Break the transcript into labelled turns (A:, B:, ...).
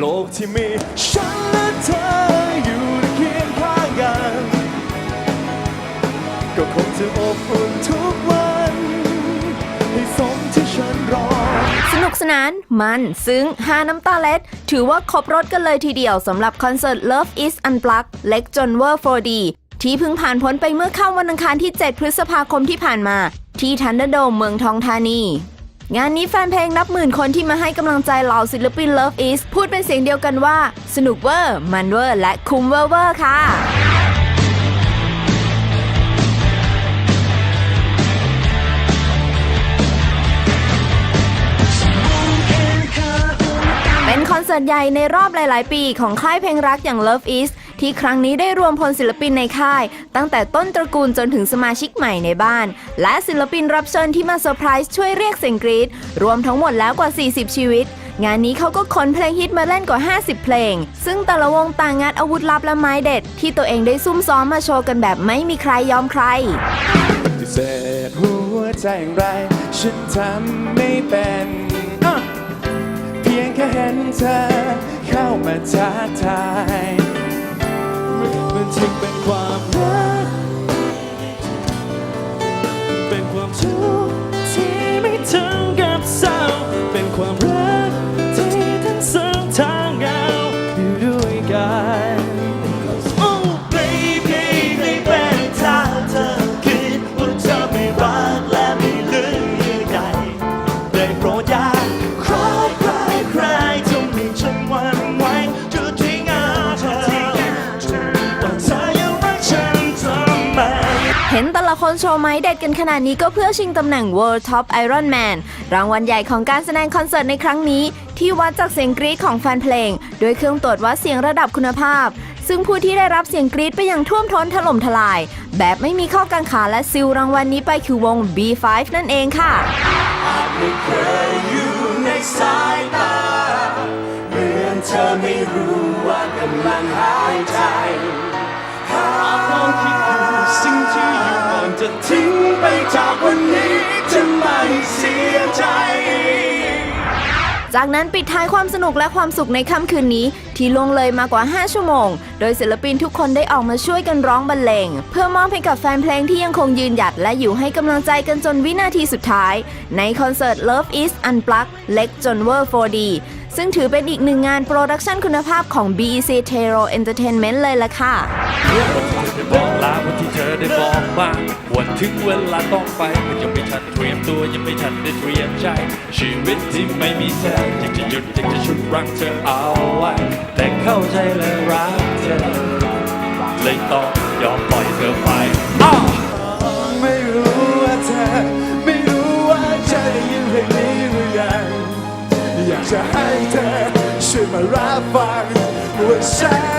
A: โลกที่มีฉันและเธออยู่เคียงข้างกัน ก็คงจะอบอุ่นทุกวัน ให้สมที่ฉันรอ
B: สนุกสนานมันซึ้งฮาน้ำตาเล็ด ถือว่าครบรถกันเลยทีเดียวสำหรับคอนเสิร์ต Love is Unplugged เล็กจนเวอร์ 4D ที่เพิ่งผ่านพ้นไปเมื่อค่ำวันอังคารที่ 7 พฤษภาคมที่ผ่านมา ที่ทันเดอร์โดมเมืองทองธานี งานนี้แฟนเพลงนับหมื่นคนที่มาให้กำลังใจเหล่าศิลปิน Love is พูดเป็นเสียงเดียวกันว่า สนุกเวอร์ มันเวอร์ และคุ้มเวอร์เวอร์ค่ะ สิร์ตใหญ่ในรอบหลาย ๆ ปีของค่ายเพลงรักอย่าง Love Is ที่ครั้งนี้ได้รวมพลศิลปินในค่าย ตั้งแต่ต้นตระกูลจนถึงสมาชิกใหม่ในบ้าน และศิลปินรับเชิญที่มาเซอร์ไพรส์ช่วยเรียกเสียงกรี๊ดรวมทั้งหมดแล้วกว่า 40 ชีวิต งานนี้เขาก็ขนเพลงฮิตมาเล่นกว่า 50 เพลง ซึ่งแต่ละวงต่างงัดอาวุธลับและไม้เด็ด ที่ตัวเองได้ซุ่มซ้อมมาโชว์กันแบบไม่มีใครยอมใคร
A: เสธหัวใจอย่างไรฉันทำไม่เป็น แค่เห็นเธอเข้ามาทักทายมันจึงเป็นความรัก เป็นความทุกข์ที่ไม่ถึงกับเศร้า เป็นความรักที่ทั้งสองทางเอาอยู่ด้วยกันโอ้ baby baby ถ้าเธอคิดว่าเธอไม่รักและไม่เหลือใดได้โปรดอย่า เห็
B: นแต่ละคนโชว์ไม้เด็ดกันขนาดนี้ก็เพื่อชิงตำแหน่ง World Top Iron Man รางวัลใหญ่ของการแสดงคอนเสิร์ตในครั้งนี้ ที่วัดจากเสียงกรี๊ดของแฟนเพลง โดยเครื่องตรวจวัดเสียงระดับคุณภาพ ซึ่งผู้ที่ได้รับเสียงกรี๊ดไปอย่างท่วมท้นถล่มทลาย แบบไม่มีข้อกังขาและซิลรางวัลนี้ไปคือวง B5 นั่นเองค่ะ
A: ไม่เคยอยู่ในสายตาเหมือนเธอไม่รู้ว่ากำลังหายใจ จะทิ้งไปจากวันนี้จะไม่เสียใจ
B: จากนั้นปิดท้ายความสนุกและความสุขในค่ำคืนนี้ ที่ล่วงเลยมากว่า 5 ชั่วโมง โดยศิลปินทุกคนได้ออกมาช่วยกันร้องบรรเลง เพื่อมอบให้กับแฟนเพลงที่ยังคงยืนหยัดและอยู่ให้กำลังใจกันจนวินาทีสุดท้าย ในคอนเสิร์ต Love is Unplugged เล็กจนเวอร์ 4D ซึ่งถือเป็นอีกหนึ่งงานโปรดักชันคุณภาพของ BEC Tero Entertainment เลยล่ะค่ะ
C: บอกลาวันที่เธอได้บอก มาวันถึงเวลาต้องไปยังไม่ทันเตรียมตัวยังไม่ทันได้เตรียมใจ ชีวิตที่ไม่มีเธออยากจะหยุดอยากจะชุดรั้งเธอเอาไว้ แต่เข้าใจและรักเธอ เลยต้องยอมปล่อยเธอไปอ้า
A: ไม่รู้ว่าเธอไม่รู้ว่าเธอได้ยินเพลงนี้หรือยังอยากจะให้เธอช่วยมารับฟังว่าฉัน